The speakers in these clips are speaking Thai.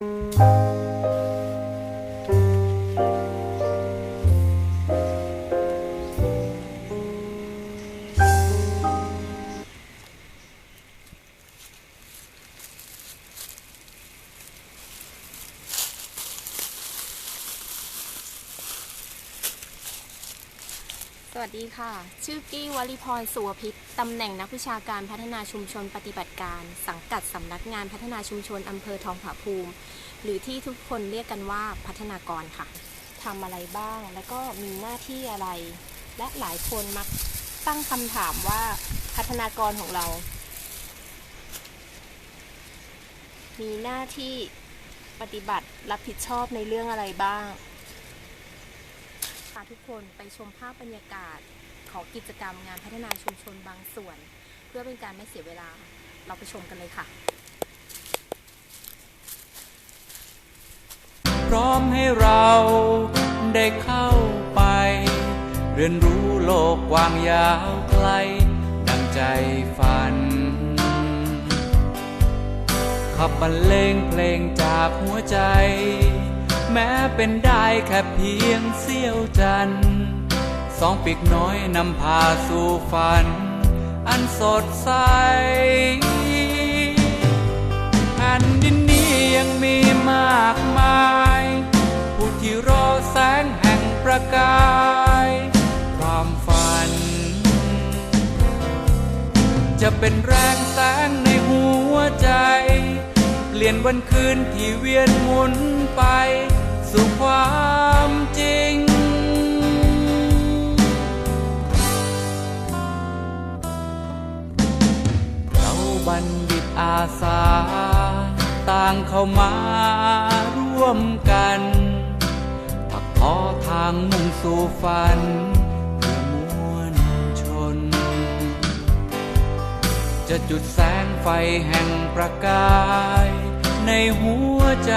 Música สวัสดีค่ะ ชื่อกี้วลิพรสุวพิษตำแหน่งนักวิชาการพัฒนาชุมชนปฏิบัติการ สังกัดสำนักงานพัฒนาชุมชนอำเภอทองผาภูมิ หรือที่ทุกคนเรียกกันว่าพัฒนากรค่ะทำอะไรบ้างแล้วก็มีหน้าที่อะไร และหลายคนมักตั้งคำถามว่าพัฒนากรของเรา มีหน้าที่ปฏิบัติรับผิดชอบในเรื่องอะไรบ้างาทุกคนไปชมภาพบรรยากาศของกิจกรรมงานพัฒนาชุมชนบางส่วน เพื่อเป็นการไม่เสียเวลาเราไปชมกันเลยค่ะ พร้อมให้เราได้เข้าไป เรียนรู้โลกกว้างยาวไกล ดังใจฝัน ขับบรรเลงเพลงจากหัวใจ แม้เป็นได้แค่เพียงเสี้ยวจันทร์สองปีกน้อยนำพาสู่ฝัน อันสดใสแผ่นดินนี้ยังมีมากมาย ผู้ที่รอแสงแห่งประกาย ความฝัน จะเป็นแรงแสงในหัวใจ เปลี่ยนวันคืนที่เวียนหมุนไป สู่ความจริง เราบัณฑิตอาสา ต่างเข้ามาร่วมกันปักทอทางมุ่งสู่ฝันเพื่อมวลชนจะจุดแสงไฟแห่งประกาย ในหัวใจ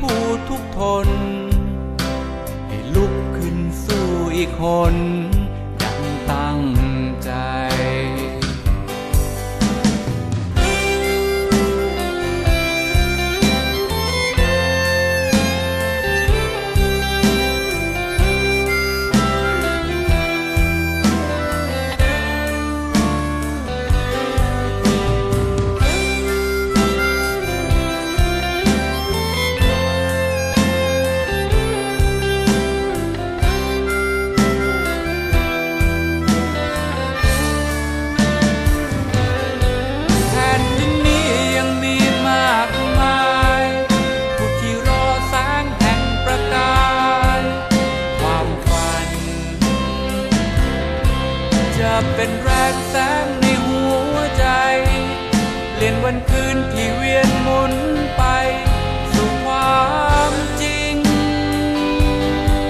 ผู้ทุกทน คน จะเป็นแรงแสงในหัวใจเปลี่ยนวันคืนที่